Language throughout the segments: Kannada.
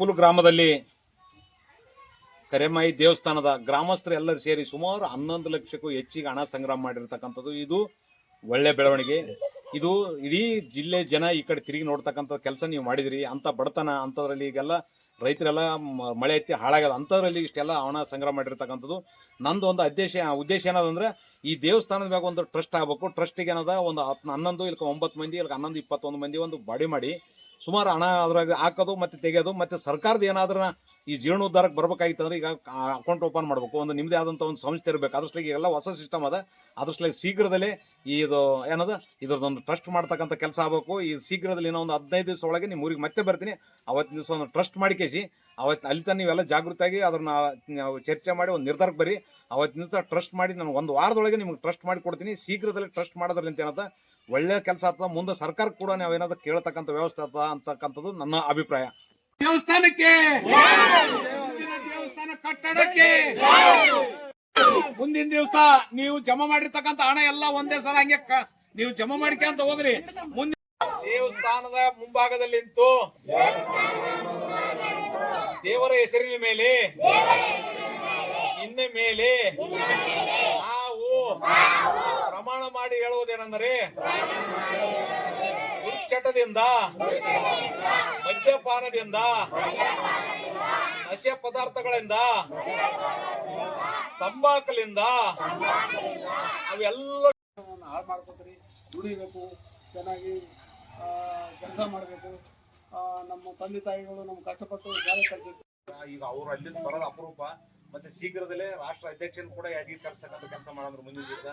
ಪುಲ್ ಗ್ರಾಮದಲ್ಲಿ ಕರೆಮಾಯಿ ದೇವಸ್ಥಾನದ ಗ್ರಾಮಸ್ಥರು ಎಲ್ಲರೂ ಸೇರಿ ಸುಮಾರು ಹನ್ನೊಂದು ಲಕ್ಷಕ್ಕೂ ಹೆಚ್ಚಿಗೆ ಹಣ ಸಂಗ್ರಹ ಮಾಡಿರ್ತಕ್ಕಂಥದ್ದು. ಇದು ಒಳ್ಳೆ ಬೆಳವಣಿಗೆ. ಇದು ಇಡೀ ಜಿಲ್ಲೆ ಜನ ಈ ಕಡೆ ತಿರುಗಿ ನೋಡ್ತಕ್ಕಂಥ ಕೆಲಸ ನೀವು ಮಾಡಿದಿರಿ. ಅಂತ ಬಡತನ ಅಂಥದ್ರಲ್ಲಿ ಈಗೆಲ್ಲ ರೈತರೆಲ್ಲ ಮಳೆ ಎತ್ತಿ ಹಾಳಾಗದ ಅಂಥದ್ರಲ್ಲಿ ಇಷ್ಟೆಲ್ಲ ಹಣ ಸಂಗ್ರಹ ಮಾಡಿರ್ತಕ್ಕಂಥದ್ದು. ನಂದು ಒಂದು ಉದ್ದೇಶ ಉದ್ದೇಶ ಏನದಂದ್ರೆ ಈ ದೇವಸ್ಥಾನದ ಮ್ಯಾಗ ಒಂದು ಟ್ರಸ್ಟ್ ಆಗಬೇಕು. ಟ್ರಸ್ಟಿಗೆ ಏನದ? ಒಂದು ಹನ್ನೊಂದು ಇಲ್ಲಿ ಒಂಬತ್ತು ಮಂದಿ ಇಲ್ಲಿ ಹನ್ನೊಂದು, ಇಪ್ಪತ್ತೊಂದು ಮಂದಿ ಒಂದು ಬಾಡಿ ಮಾಡಿ ಸುಮಾರು ಹಣ ಅದ್ರಾಗ ಹಾಕೋದು ಮತ್ತೆ ತೆಗೆಯೋದು ಮತ್ತೆ ಸರ್ಕಾರದ ಏನಾದ್ರೂ ಈ ಜೀರ್ಣೋದ್ಧಾರಕ್ಕೆ ಬರ್ಬೇಕಾಗಿತ್ತು ಅಂದ್ರೆ ಈಗ ಅಕೌಂಟ್ ಓಪನ್ ಮಾಡಬೇಕು. ಒಂದು ನಿಮ್ಮದೇ ಆದಂಥ ಒಂದು ಸಂಸ್ಥೆ ಇರಬೇಕು. ಅದ್ರಸ್ಲಾಗಿ ಎಲ್ಲ ಹೊಸ ಸಿಸ್ಟಮ್ ಅದ. ಅದ್ರಸ್ಲಾಗಿ ಶೀಘ್ರದಲ್ಲೇ ಇದು ಏನದ? ಇದ್ರದ್ದೊಂದು ಟ್ರಸ್ಟ್ ಮಾಡ್ತಕ್ಕಂಥ ಕೆಲಸ ಆಗಬೇಕು. ಈ ಶೀಘ್ರದಲ್ಲಿ ಇನ್ನೊಂದು ಹದಿನೈದು ದಿವಸ ಒಳಗೆ ನಿಮ್ಮ ಊರಿಗೆ ಮತ್ತೆ ಬರ್ತೀನಿ. ಅವತ್ತಿನ ದಿವಸ ಒಂದು ಟ್ರಸ್ಟ್ ಮಾಡಿಕೇಸಿ ಅವತ್ತು ಅಲ್ಲಿ ತನಕ ನೀವೆಲ್ಲ ಜಾಗೃತಿಯಾಗಿ ಅದನ್ನ ಚರ್ಚೆ ಮಾಡಿ ಒಂದು ನಿರ್ಧಾರಕ್ಕೆ ಬರ್ರಿ. ಅವತ್ತಿನ ಟ್ರಸ್ಟ್ ಮಾಡಿ ನಾನು ಒಂದು ವಾರದೊಳಗೆ ನಿಮ್ಗೆ ಟ್ರಸ್ಟ್ ಮಾಡಿ ಕೊಡ್ತೀನಿ. ಶೀಘ್ರದಲ್ಲಿ ಟ್ರಸ್ಟ್ ಮಾಡೋದ್ರಿಂದ ಏನಂತ ಒಳ್ಳೆ ಕೆಲಸ ಆಗ್ತದೆ. ಮುಂದೆ ಸರ್ಕಾರಕ್ಕೆ ಕೂಡ ನಾವು ಏನಾದ್ರು ಕೇಳತಕ್ಕಂಥ ವ್ಯವಸ್ಥೆ ಆಗ್ತದ ಅಂತಕ್ಕಂಥದ್ದು ನನ್ನ ಅಭಿಪ್ರಾಯ. ದೇವಸ್ಥಾನಕ್ಕೆ. ದೇವಸ್ಥಾನ ಕಟ್ಟಡಕ್ಕೆ. ಮುಂದಿನ ದಿವಸ ನೀವು ಜಮಾ ಮಾಡಿರ್ತಕ್ಕಂಥ ಹಣ ಎಲ್ಲ ಒಂದೇ ಸಲ ಹಂಗೆ ನೀವು ಜಮಾ ಮಾಡ್ಕೊಂತ ಹೋಗ್ರಿ. ಮುಂದಿನ ದೇವಸ್ಥಾನದ ಮುಂಭಾಗದಲ್ಲಿ ನಿಂತು ದೇವರ ಹೆಸರಿನ ಮೇಲೆ ಇನ್ನ ಮೇಲೆ ನಾವು ಪ್ರಮಾಣ ಮಾಡಿ ಹೇಳುವುದೇನೆಂದರೆ ದುರ್ಚಟದಿಂದ ಮದ್ಯಪಾನದಿಂದ, ನಶೆ ಪದಾರ್ಥಗಳಿಂದ, ತಂಬಾಕಲಿಂದ, ಅವೆಲ್ಲ ಹಾಳು ಮಾಡ್ಕೊತೀರಿ, ದುಡಿಬೇಕು, ಚೆನ್ನಾಗಿ ಕೆಲಸ ಮಾಡಬೇಕು. ನಮ್ಮ ತಂದೆ ತಾಯಿಗಳು ನಮ್ಮ ಕಷ್ಟಪಟ್ಟು ಶಾಲೆ ಕಲಿಸಿದ್ರು. ಈಗ ಅವ್ರು ಅಲ್ಲಿಂದ ಬರೋದು ಅಪರೂಪ. ಮತ್ತೆ ಶೀಘ್ರದಲ್ಲೇ ರಾಷ್ಟ್ರ ಅಧ್ಯಕ್ಷನ ಕೂಡ ಯಾದಗಿರಿ ಕರ್ಸ್ತಕ್ಕಂಥ ಕೆಲಸ ಮಾಡೋದ್ರ ಮುಂದಿನ ದಿವಸ.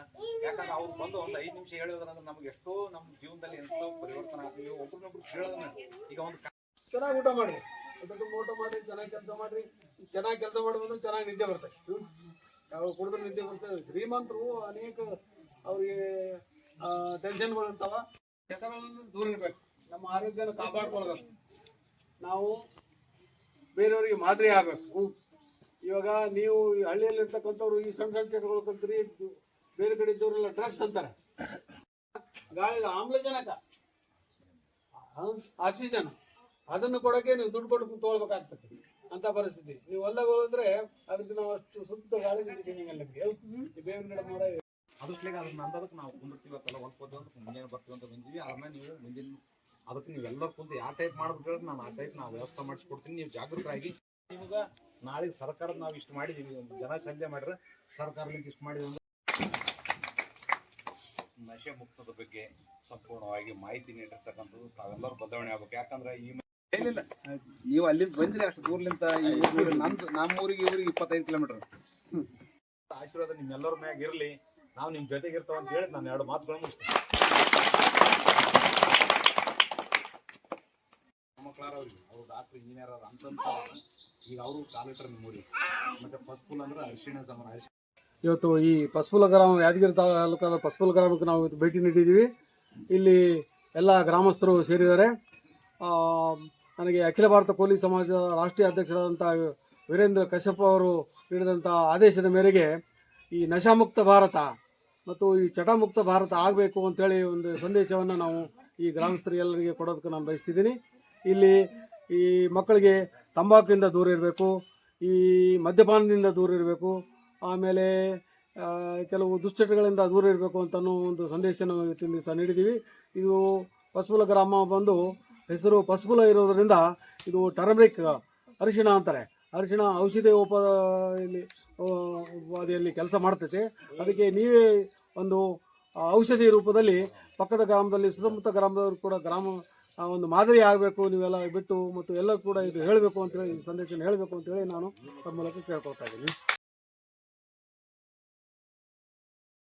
ಯಾಕಂದ್ರೆ ಅವ್ರು ಬಂದು ಒಂದು ಐದು ನಿಮಿಷ ಹೇಳಿದ್ರಂದ್ರೆ ನಮ್ಗೆ ಎಷ್ಟೋ ನಮ್ಮ ಜೀವನದಲ್ಲಿ ಎಂತ ಪರಿವರ್ತನೆ ಆಗ್ತೀವಿ ಒಬ್ರನ್ನೊಬ್ರು ಕೇಳೋದನ್ನ ಈಗ ಒಂದು ಚೆನ್ನಾಗಿ ಊಟ ಮಾಡಿ ಊಟ ತುಂಬ ಊಟ ಮಾಡಿ ಚೆನ್ನಾಗಿ ಕೆಲಸ ಮಾಡ್ರಿ. ಚೆನ್ನಾಗಿ ಕೆಲಸ ಮಾಡೋದಂದ್ರೆ ಚೆನ್ನಾಗಿ ನಿದ್ದೆ ಬರ್ತದೆ ಯಾವ ಕುಡಿದ್ರೆ ನಿದ್ದೆ ಬರ್ತದೆ ಶ್ರೀಮಂತರು ಅನೇಕ ಅವ್ರಿಗೆ ಟೆನ್ಷನ್ಗಳು ಇರ್ತಾವ. ದೂರ ಇರ್ಬೇಕು. ನಮ್ಮ ಆರೋಗ್ಯನ ಕಾಪಾಡ್ಕೊಳ್ಬೇಕು. ನಾವು ಬೇರೆಯವರಿಗೆ ಮಾದರಿ ಆಗಬೇಕು. ಇವಾಗ ನೀವು ಹಳ್ಳಿಯಲ್ಲಿ ಇರ್ತಕ್ಕಂಥವ್ರು ಈ ಸಣ್ಣ ಸಣ್ಣ ಚಟಗಳು ಬೇರೆ ಕಡೆ ಇದ್ದವರೆಲ್ಲ ಡ್ರಗ್ಸ್ ಅಂತಾರೆ. ಗಾಳಿದ ಆಮ್ಲಜನಕ ಆಕ್ಸಿಜನ್ ಅದನ್ನು ಕೊಡೋಕೆ ನೀವು ದುಡ್ಡು ಕೊಟ್ಟು ತಗೊಳ್ಬೇಕಾಗ್ತದೆ ಅಂತ ಪರಿಸ್ಥಿತಿ. ನೀವು ಹೊಲ್ದಾಗ ಹೋದ್ರೆ ಅದಕ್ಕೆ ನಾವು ಅಷ್ಟು ಸುತ್ತ ಗಾಳಿ ಬೇವಿನ ಗಿಡ. ಅದಕ್ಕೆ ನಾವು ಕುಂದಿರ್ತೀವಿ ಅಂತ ಪದ ಅಂತ ಮುಂಜಾನೆ ಬರ್ತೀವಿ ಅಂತ ಬಂದೀವಿ. ಆಮೇಲೆ ನೀವು ಮುಂದಿನ ಅದಕ್ಕೆ ನೀವೆಲ್ಲರೂ ಕುಂತು ಯಾವ ಟೈಪ್ ಮಾಡ್ಬೇಕು ಹೇಳಿದ್ರೆ ನಾನು ಆ ಟೈಪ್ ನಾವು ವ್ಯವಸ್ಥೆ ಮಾಡಿಸ್ಕೊಡ್ತೀನಿ. ನೀವು ಜಾಗೃತರಾಗಿ ನಿಮ್ಗೆ ನಾಳೆ ಸರ್ಕಾರದ ನಾವು ಇಷ್ಟು ಮಾಡಿದೀವಿ, ಒಂದು ಜನ ಸಂಜೆ ಮಾಡಿದ್ರೆ ಸರ್ಕಾರದಿಂದ ಇಷ್ಟು ಮಾಡಿದ ನಶೆ ಮುಕ್ತದ ಬಗ್ಗೆ ಸಂಪೂರ್ಣವಾಗಿ ಮಾಹಿತಿ ನೀಡಿರ್ತಕ್ಕಂಥದ್ದು ತಾವೆಲ್ಲರೂ ಬದಲಾವಣೆ ಆಗ್ಬೇಕು. ಯಾಕಂದ್ರೆ ಈ ಏನಿಲ್ಲ, ನೀವು ಅಲ್ಲಿಂದ ಬಂದಿಲ್ಲ ಅಷ್ಟು ದೂರ್ಲಿಂತ ನಮ್ದು ನಮ್ಮ ಊರಿಗೆ ಇಪ್ಪತ್ತೈದು ಕಿಲೋಮೀಟರ್ ಆಶೀರ್ವಾದ ನಿಮ್ಮೆಲ್ಲರ ಮ್ಯಾಗ ಇರಲಿ. ನಾವು ನಿಮ್ಮ ಜೊತೆಗೆ ಇರ್ತಾವ ಅಂತ ಹೇಳಿ ನಾನು ಎರಡು ಮಾತುಗಳನ್ನು ಅವ್ರಿಗೆ ಅವ್ರು ಡಾಕ್ಟರ್, ಇಂಜಿನಿಯರ್ ಅವ್ರು ಅಂತ ಈಗ ಅವರು ಕಾಲಿಟ್ರ ಮೂಡಿ ಮತ್ತೆ ಫಸ್ಟ್ ಫುಲ್ ಅಂದ್ರೆ ಅರಿಶಿಣ ಅರಿಶಿಣ. ಇವತ್ತು ಈ ಪಸ್ಪುಲ ಗ್ರಾಮ, ಯಾದಗಿರಿ ತಾಲೂಕಾದ ಪಸ್ಪುಲ ಗ್ರಾಮಕ್ಕೆ ನಾವು ಇವತ್ತು ಭೇಟಿ ನೀಡಿದ್ದೀವಿ. ಇಲ್ಲಿ ಎಲ್ಲ ಗ್ರಾಮಸ್ಥರು ಸೇರಿದ್ದಾರೆ. ನನಗೆ ಅಖಿಲ ಭಾರತ ಪೊಲೀಸ್ ಸಮಾಜದ ರಾಷ್ಟ್ರೀಯ ಅಧ್ಯಕ್ಷರಾದಂಥ ವೀರೇಂದ್ರ ಕಶ್ಯಪ್ ಅವರು ನೀಡಿದಂಥ ಆದೇಶದ ಮೇರೆಗೆ ಈ ನಶಾಮುಕ್ತ ಭಾರತ ಮತ್ತು ಈ ಚಟಮುಕ್ತ ಭಾರತ ಆಗಬೇಕು ಅಂತೇಳಿ ಒಂದು ಸಂದೇಶವನ್ನು ನಾವು ಈ ಗ್ರಾಮಸ್ಥರಿಗೆಲ್ಲರಿಗೆ ಕೊಡೋದಕ್ಕೆ ನಾನು ಬಯಸ್ತಿದ್ದೀನಿ. ಇಲ್ಲಿ ಈ ಮಕ್ಕಳಿಗೆ ತಂಬಾಕಿಂದ ದೂರ ಇರಬೇಕು, ಈ ಮದ್ಯಪಾನದಿಂದ ದೂರ ಇರಬೇಕು, ಆಮೇಲೆ ಕೆಲವು ದುಶ್ಚಟಗಳಿಂದ ದೂರ ಇರಬೇಕು ಅಂತ ಅನ್ನೋ ಒಂದು ಸಂದೇಶ ದಿವಸ ನೀಡಿದ್ದೀವಿ. ಇದು ಪಸ್ಪುಲ ಗ್ರಾಮ ಬಂದು ಹೆಸರು ಪಸ್ಪುಲ ಇರೋದರಿಂದ ಇದು ಟರ್ಮರಿಕ್ ಅರಿಶಿಣ ಅಂತಾರೆ. ಅರಿಶಿಣ ಔಷಧಿ ಉಪ, ಇಲ್ಲಿ ಉಪಾದಿಯಲ್ಲಿ ಕೆಲಸ ಮಾಡ್ತೈತೆ. ಅದಕ್ಕೆ ನೀವೇ ಒಂದು ಔಷಧಿ ರೂಪದಲ್ಲಿ ಪಕ್ಕದ ಗ್ರಾಮದಲ್ಲಿ ಸುತ್ತಮುತ್ತ ಗ್ರಾಮದವರು ಕೂಡ ಗ್ರಾಮ ಒಂದು ಮಾದರಿ ಆಗಬೇಕು, ನೀವೆಲ್ಲ ಬಿಟ್ಟು ಮತ್ತು ಎಲ್ಲರೂ ಕೂಡ ಇದು ಹೇಳಬೇಕು ಅಂತೇಳಿ ಈ ಸಂದೇಶನ ಹೇಳಬೇಕು ಅಂತೇಳಿ ನಾನು ತಮ್ಮ ಮೂಲಕ ಕೇಳ್ಕೊಳ್ತಾ ಇದ್ದೀನಿ.